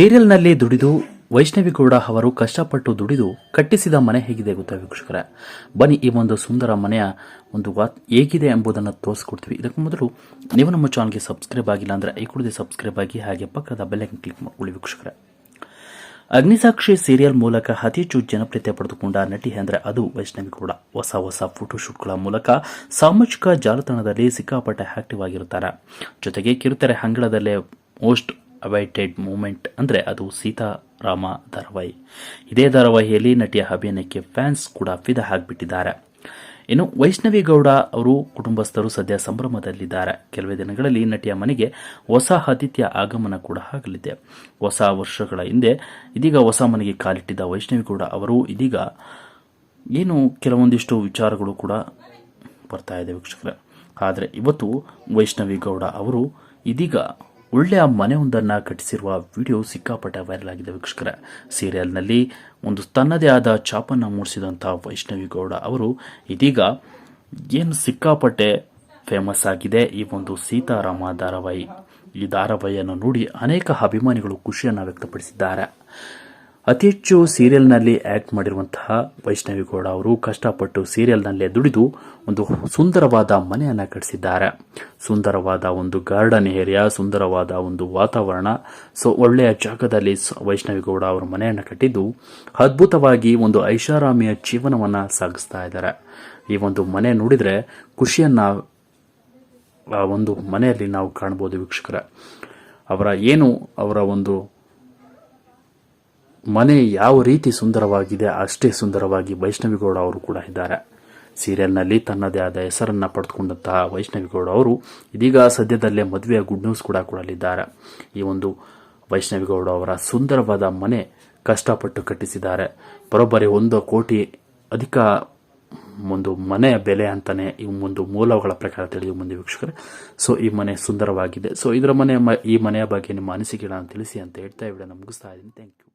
ಸೀರಿಯಲ್ನಲ್ಲಿ ದುಡಿದು ವೈಷ್ಣವಿ ಗೌಡ ಅವರು ಕಷ್ಟಪಟ್ಟು ದುಡಿದು ಕಟ್ಟಿಸಿದ ಮನೆ ಹೇಗಿದೆ ಗೊತ್ತಾ ವೀಕ್ಷಕರೇ? ಬನ್ನಿ ಈ ಒಂದು ಸುಂದರ ಮನೆಯ ಒಂದು ವಾತ್ ಹೇಗಿದೆ ಎಂಬುದನ್ನು ತೋರಿಸ್ಕೊಡ್ತೀವಿ. ಇದಕ್ಕೂ ಮೊದಲು ನೀವು ನಮ್ಮ ಚಾನಲ್ಗೆ ಸಬ್ಸ್ಕ್ರೈಬ್ ಆಗಿಲ್ಲ ಅಂದರೆ ಈ ಕೂಡಲೇ ಸಬ್ಸ್ಕ್ರೈಬ್ ಆಗಿ ಹಾಗೆ ಪಕ್ಕದ ಬೆಲ್ಲೈಕನ್ ಕ್ಲಿಕ್ ಮಾಡಿ ವೀಕ್ಷಕರೇ. ಅಗ್ನಿಸಾಕ್ಷಿ ಸೀರಿಯಲ್ ಮೂಲಕ ಅತಿ ಹೆಚ್ಚು ಜನಪ್ರಿಯತೆ ಪಡೆದುಕೊಂಡ ನಟಿ ಅಂದರೆ ಅದು ವೈಷ್ಣವಿ ಗೌಡ. ಹೊಸ ಹೊಸ ಫೋಟೋಶೂಟ್ಗಳ ಮೂಲಕ ಸಾಮಾಜಿಕ ಜಾಲತಾಣದಲ್ಲಿ ಸಿಕ್ಕಾಪಟ್ಟೆ ಆಕ್ಟಿವ್ ಆಗಿರುತ್ತಾರೆ. ಜೊತೆಗೆ ಕಿರುತೆರೆ ಅಂಗಳದಲ್ಲೇ ಮೋಸ್ಟ್ ಅವೈಟೆಡ್ ಮೂಮೆಂಟ್ ಅಂದರೆ ಅದು ಸೀತಾರಾಮ ಧಾರಾವಾಹಿ. ಇದೇ ಧಾರಾವಾಹಿಯಲ್ಲಿ ನಟಿಯ ಅಭಿನಯಕ್ಕೆ ಫ್ಯಾನ್ಸ್ ಕೂಡ ಫಿದಾ ಆಗಿಬಿಟ್ಟಿದ್ದಾರೆ. ಇನ್ನು ವೈಷ್ಣವಿ ಗೌಡ ಅವರು ಕುಟುಂಬಸ್ಥರು ಸದ್ಯ ಸಂಭ್ರಮದಲ್ಲಿದ್ದಾರೆ. ಕೆಲವೇ ದಿನಗಳಲ್ಲಿ ನಟಿಯ ಮನೆಗೆ ಹೊಸ ಆತಿಥ್ಯ ಆಗಮನ ಕೂಡ ಆಗಲಿದೆ. ಹೊಸ ವರ್ಷಗಳ ಹಿಂದೆ ಇದೀಗ ಹೊಸ ಮನೆಗೆ ಕಾಲಿಟ್ಟಿದ್ದ ವೈಷ್ಣವಿ ಗೌಡ ಅವರು ಇದೀಗ ಏನು ಕೆಲವೊಂದಿಷ್ಟು ವಿಚಾರಗಳು ಕೂಡ ಬರ್ತಾ ಇದೆ ವೀಕ್ಷಕರೇ. ಆದರೆ ಇವತ್ತು ವೈಷ್ಣವಿ ಗೌಡ ಅವರು ಇದೀಗ ಒಳ್ಳೆಯ ಮನೆಯೊಂದನ್ನು ಕಟ್ಟಿಸಿರುವ ವಿಡಿಯೋ ಸಿಕ್ಕಾಪಟ್ಟೆ ವೈರಲ್ ಆಗಿದೆ ವೀಕ್ಷಕರ. ಸೀರಿಯಲ್ನಲ್ಲಿ ಒಂದು ತನ್ನದೇ ಆದ ಛಾಪನ್ನು ಮೂಡಿಸಿದಂಥ ವೈಷ್ಣವಿ ಗೌಡ ಅವರು ಇದೀಗ ಏನು ಸಿಕ್ಕಾಪಟ್ಟೆ ಫೇಮಸ್ ಆಗಿದೆ ಈ ಒಂದು ಸೀತಾರಾಮ ಧಾರಾವಾಹಿ. ಈ ಧಾರಾವಾಹಿಯನ್ನು ನೋಡಿ ಅನೇಕ ಅಭಿಮಾನಿಗಳು ಖುಷಿಯನ್ನು ವ್ಯಕ್ತಪಡಿಸಿದ್ದಾರೆ. ಅತಿ ಹೆಚ್ಚು ಸೀರಿಯಲ್ನಲ್ಲಿ ಆ್ಯಕ್ಟ್ ಮಾಡಿರುವಂತಹ ವೈಷ್ಣವಿ ಗೌಡ ಅವರು ಕಷ್ಟಪಟ್ಟು ಸೀರಿಯಲ್ನಲ್ಲೇ ದುಡಿದು ಒಂದು ಸುಂದರವಾದ ಮನೆಯನ್ನು ಕಟ್ಟಿಸಿದ್ದಾರೆ ಸುಂದರವಾದ ಒಂದು ಗಾರ್ಡನ್ ಏರಿಯಾ, ಸುಂದರವಾದ ಒಂದು ವಾತಾವರಣ, ಸೊ ಒಳ್ಳೆಯ ಜಾಗದಲ್ಲಿ ವೈಷ್ಣವಿ ಗೌಡ ಅವರು ಮನೆಯನ್ನು ಕಟ್ಟಿದ್ದು ಅದ್ಭುತವಾಗಿ ಒಂದು ಐಷಾರಾಮಿಯ ಜೀವನವನ್ನು ಸಾಗಿಸ್ತಾ ಇದ್ದಾರೆ. ಈ ಒಂದು ಮನೆ ನೋಡಿದರೆ ಖುಷಿಯನ್ನು, ಆ ಒಂದು ಮನೆಯಲ್ಲಿ ನಾವು ಕಾಣ್ಬೋದು ವೀಕ್ಷಕರ. ಅವರ ಏನು ಅವರ ಒಂದು ಮನೆ ಯಾವ ರೀತಿ ಸುಂದರವಾಗಿದೆ ಅಷ್ಟೇ ಸುಂದರವಾಗಿ ವೈಷ್ಣವಿಗೌಡ ಅವರು ಕೂಡ ಇದ್ದಾರೆ. ಸೀರಿಯಲ್ನಲ್ಲಿ ತನ್ನದೇ ಆದ ಹೆಸರನ್ನು ಪಡೆದುಕೊಂಡಂತಹ ವೈಷ್ಣವಿಗೌಡ ಅವರು ಇದೀಗ ಸದ್ಯದಲ್ಲೇ ಮದುವೆಯ ಗುಡ್ ನ್ಯೂಸ್ ಕೂಡ ಕೊಡಲಿದ್ದಾರೆ. ಈ ಒಂದು ವೈಷ್ಣವಿಗೌಡ ಅವರ ಸುಂದರವಾದ ಮನೆ ಕಷ್ಟಪಟ್ಟು ಕಟ್ಟಿಸಿದ್ದಾರೆ. ಬರೋಬ್ಬರಿ ಒಂದು ಕೋಟಿ ಅಧಿಕ ಒಂದು ಮನೆಯ ಬೆಲೆ ಅಂತಲೇ ಈ ಒಂದು ಮೂಲಗಳ ಪ್ರಕಾರ ತಿಳಿದು ಮುಂದೆ ವೀಕ್ಷಕರೇ. ಸೊ ಈ ಮನೆ ಸುಂದರವಾಗಿದೆ. ಸೊ ಇದರ ಮನೆ ಈ ಮನೆಯ ಬಗ್ಗೆ ನಿಮ್ಮ ಅನಿಸಿಕೆಗಳನ್ನು ತಿಳಿಸಿ ಅಂತ ಹೇಳ್ತಾ ವಿಡಿಯೋನ ಮುಗಿಸ್ತಾ ಇದ್ದೀನಿ. Thank you